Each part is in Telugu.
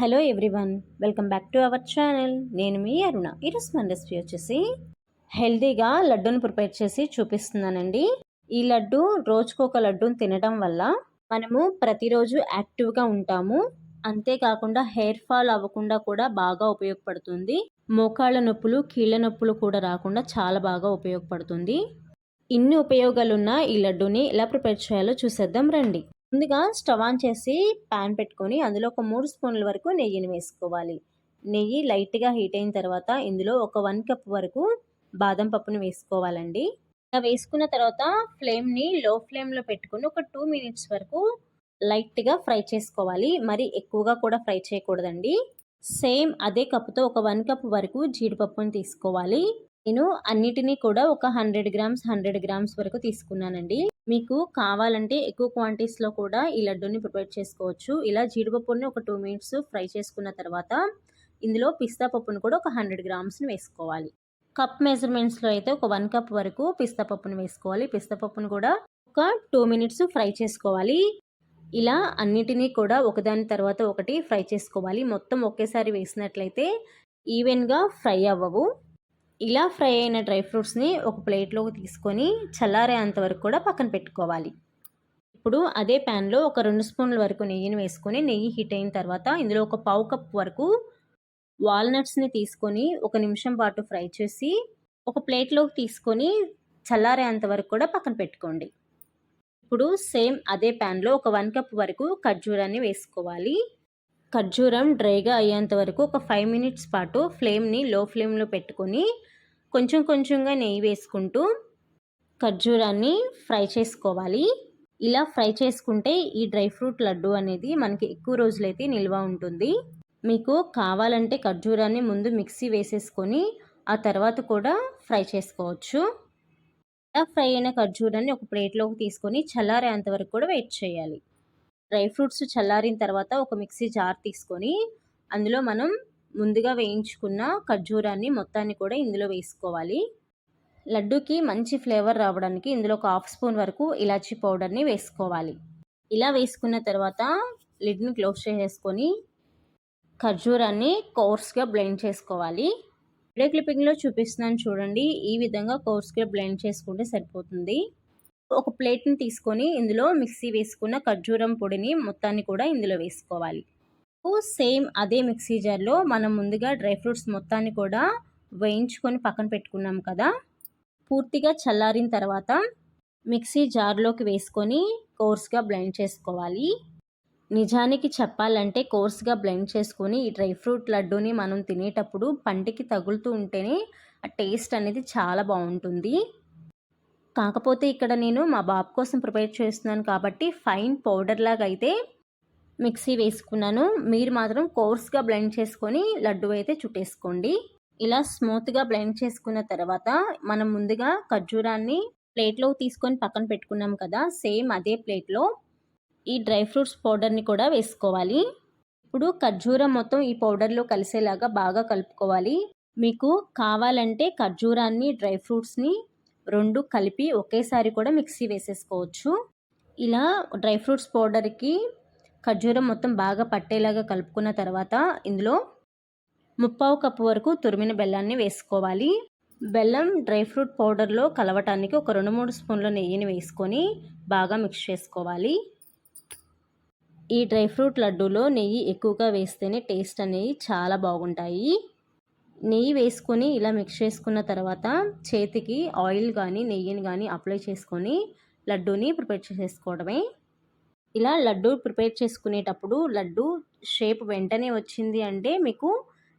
Hello everyone welcome back to our channel. నేను మీ అరుణ. ఈరోజు మన రెసిపీ వచ్చేసి హెల్తీగా లడ్డూని ప్రిపేర్ చేసి చూపిస్తున్నానండి. ఈ లడ్డు రోజుకు ఒక లడ్డూని తినడం వల్ల మనము ప్రతిరోజు యాక్టివ్గా ఉంటాము. అంతేకాకుండా హెయిర్ ఫాల్ అవ్వకుండా కూడా బాగా ఉపయోగపడుతుంది. మోకాళ్ళ నొప్పులు కీళ్ళ నొప్పులు కూడా రాకుండా చాలా బాగా ఉపయోగపడుతుంది. ఇన్ని ఉపయోగాలున్న ఈ లడ్డూని ఎలా ప్రిపేర్ చేయాలో చూసేద్దాం రండి. ముందుగా స్టవ్ ఆన్ చేసి ప్యాన్ పెట్టుకొని అందులో ఒక మూడు స్పూన్ల వరకు నెయ్యిని వేసుకోవాలి. నెయ్యి లైట్గా హీట్ అయిన తర్వాత ఇందులో ఒక వన్ కప్ వరకు బాదం పప్పును వేసుకోవాలండి. ఇలా వేసుకున్న తర్వాత ఫ్లేమ్ని లో ఫ్లేమ్లో పెట్టుకుని ఒక టూ మినిట్స్ వరకు లైట్గా ఫ్రై చేసుకోవాలి. మరి ఎక్కువగా కూడా ఫ్రై చేయకూడదండి. సేమ్ అదే కప్పుతో ఒక వన్ కప్ వరకు జీడిపప్పుని తీసుకోవాలి. నేను అన్నిటినీ కూడా ఒక హండ్రెడ్ గ్రామ్స్ హండ్రెడ్ గ్రామ్స్ వరకు తీసుకున్నానండి. మీకు కావాలంటే ఎక్కువ క్వాంటిటీస్లో కూడా ఈ లడ్డూని ప్రిపేర్ చేసుకోవచ్చు. ఇలా జీడిపప్పుని ఒక టూ మినిట్స్ ఫ్రై చేసుకున్న తర్వాత ఇందులో పిస్తా పప్పును కూడా ఒక హండ్రెడ్ గ్రామ్స్ని వేసుకోవాలి. కప్ మెజర్మెంట్స్లో అయితే ఒక వన్ కప్ వరకు పిస్తా పప్పును వేసుకోవాలి. పిస్తా పప్పును కూడా ఒక టూ మినిట్స్ ఫ్రై చేసుకోవాలి. ఇలా అన్నిటినీ కూడా ఒకదాని తర్వాత ఒకటి ఫ్రై చేసుకోవాలి. మొత్తం ఒకేసారి వేసినట్లయితే ఈవెన్గా ఫ్రై అవ్వవు. ఇలా ఫ్రై అయిన డ్రై ఫ్రూట్స్ని ఒక ప్లేట్లోకి తీసుకొని చల్లారేంత వరకు కూడా పక్కన పెట్టుకోవాలి. ఇప్పుడు అదే ప్యాన్లో ఒక రెండు స్పూన్ల వరకు నెయ్యిని వేసుకొని నెయ్యి హీట్ అయిన తర్వాత ఇందులో ఒక పావు కప్ వరకు వాల్నట్స్ని తీసుకొని ఒక నిమిషం పాటు ఫ్రై చేసి ఒక ప్లేట్లోకి తీసుకొని చల్లారేంత వరకు కూడా పక్కన పెట్టుకోండి. ఇప్పుడు సేమ్ అదే ప్యాన్లో ఒక వన్ కప్ వరకు ఖర్జూరాన్ని వేసుకోవాలి. ఖర్జూరం డ్రైగా అయ్యేంత వరకు ఒక ఫైవ్ మినిట్స్ పాటు ఫ్లేమ్ని లో ఫ్లేమ్లో పెట్టుకొని కొంచెం కొంచెంగా నెయ్యి వేసుకుంటూ ఖర్జూరాన్ని ఫ్రై చేసుకోవాలి. ఇలా ఫ్రై చేసుకుంటే ఈ డ్రై ఫ్రూట్ లడ్డు అనేది మనకి ఎక్కువ రోజులైతే నిల్వ ఉంటుంది. మీకు కావాలంటే ఖర్జూరాన్ని ముందు మిక్సీ వేసేసుకొని ఆ తర్వాత కూడా ఫ్రై చేసుకోవచ్చు. ఇలా ఫ్రై అయిన ఖర్జూరాన్ని ఒక ప్లేట్లోకి తీసుకొని చల్లారేంత వరకు కూడా వెయిట్ చేయాలి. డ్రై ఫ్రూట్స్ చల్లారిన తర్వాత ఒక మిక్సీ జార్ తీసుకొని అందులో మనం ముందుగా వేయించుకున్న ఖర్జూరాన్ని మొత్తాన్ని కూడా ఇందులో వేసుకోవాలి. లడ్డూకి మంచి ఫ్లేవర్ రావడానికి ఇందులో ఒక హాఫ్ స్పూన్ వరకు ఇలాచీ పౌడర్ని వేసుకోవాలి. ఇలా వేసుకున్న తర్వాత లిడ్ని క్లోజ్ చేసేసుకొని ఖర్జూరాన్ని కోర్స్గా బ్లెండ్ చేసుకోవాలి. వీడియో క్లిప్పింగ్లో చూపిస్తున్నాను చూడండి. ఈ విధంగా కోర్స్గా బ్లెండ్ చేసుకుంటే సరిపోతుంది. ఒక ప్లేట్ని తీసుకొని ఇందులో మిక్సీ వేసుకున్న ఖర్జూరం పొడిని మొత్తాన్ని కూడా ఇందులో వేసుకోవాలి. సేమ్ అదే మిక్సీ జార్లో మనం ముందుగా డ్రై ఫ్రూట్స్ మొత్తాన్ని కూడా వేయించుకొని పక్కన పెట్టుకున్నాం కదా. పూర్తిగా చల్లారిన తర్వాత మిక్సీ జార్లోకి వేసుకొని కోర్స్గా బ్లెండ్ చేసుకోవాలి. నిజానికి చెప్పాలంటే కోర్స్గా బ్లెండ్ చేసుకొని ఈ డ్రై ఫ్రూట్ లడ్డూని మనం తినేటప్పుడు పంటికి తగులుతూ ఉంటేనే ఆ టేస్ట్ అనేది చాలా బాగుంటుంది. కాకపోతే ఇక్కడ నేను మా బాబు కోసం ప్రిపేర్ చేస్తున్నాను కాబట్టి ఫైన్ పౌడర్ లాగా అయితే మిక్సీ వేసుకున్నాను. మీరు మాత్రం కోర్స్గా బ్లెండ్ చేసుకొని లడ్డు అయితే చుట్టేసుకోండి. ఇలా స్మూత్గా బ్లెండ్ చేసుకున్న తర్వాత మనం ముందుగా ఖర్జూరాన్ని ప్లేట్లో తీసుకొని పక్కన పెట్టుకున్నాం కదా సేమ్ అదే ప్లేట్లో ఈ డ్రై ఫ్రూట్స్ పౌడర్ని కూడా వేసుకోవాలి. ఇప్పుడు ఖర్జూరం మొత్తం ఈ పౌడర్లో కలిసేలాగా బాగా కలుపుకోవాలి. మీకు కావాలంటే ఖర్జూరాన్ని డ్రై ఫ్రూట్స్ని రెండు కలిపి ఒకేసారి కూడా మిక్సీ వేసేసుకోవచ్చు. ఇలా డ్రై ఫ్రూట్స్ పౌడర్కి ఖర్జూరం మొత్తం బాగా పట్టేలాగా కలుపుకున్న తర్వాత ఇందులో ముప్పావు కప్పు వరకు తురిమిన బెల్లాన్ని వేసుకోవాలి. బెల్లం డ్రై ఫ్రూట్ పౌడర్లో కలవటానికి ఒక రెండు మూడు స్పూన్ల నెయ్యిని వేసుకొని బాగా మిక్స్ చేసుకోవాలి. ఈ డ్రై ఫ్రూట్ లడ్డూలో నెయ్యి ఎక్కువగా వేస్తేనే టేస్ట్ అనేవి చాలా బాగుంటాయి. నెయ్యి వేసుకొని ఇలా మిక్స్ చేసుకున్న తర్వాత చేతికి ఆయిల్ కానీ నెయ్యిని కానీ అప్లై చేసుకొని లడ్డూని ప్రిపేర్ చేసేసుకోవడమే. ఇలా లడ్డు ప్రిపేర్ చేసుకునేటప్పుడు లడ్డు షేప్ వెంటనే వచ్చింది అంటే మీకు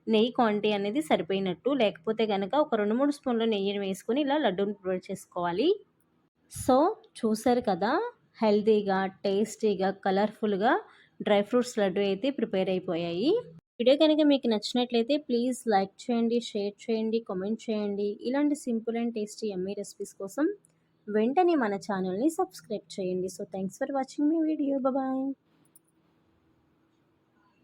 నెయ్యి క్వాంటిటీ అనేది సరిపోయినట్టు లేకపోతే కనుక ఒక రెండు మూడు స్పూన్లు నెయ్యిని వేసుకొని ఇలా లడ్డూని ప్రిపేర్ చేసుకోవాలి. సో చూసారు కదా హెల్తీగా టేస్టీగా కలర్ఫుల్గా డ్రై ఫ్రూట్స్ లడ్డు అయితే ప్రిపేర్ అయిపోయాయి. వీడియో కనుక మీకు నచ్చినట్లయితే ప్లీజ్ లైక్ చేయండి షేర్ చేయండి కామెంట్ చేయండి. ఇలాంటి simple and tasty yummy recipes కోసం వెంటనే మన ఛానల్ని సబ్స్క్రైబ్ చేయండి. So thanks for watching my video bye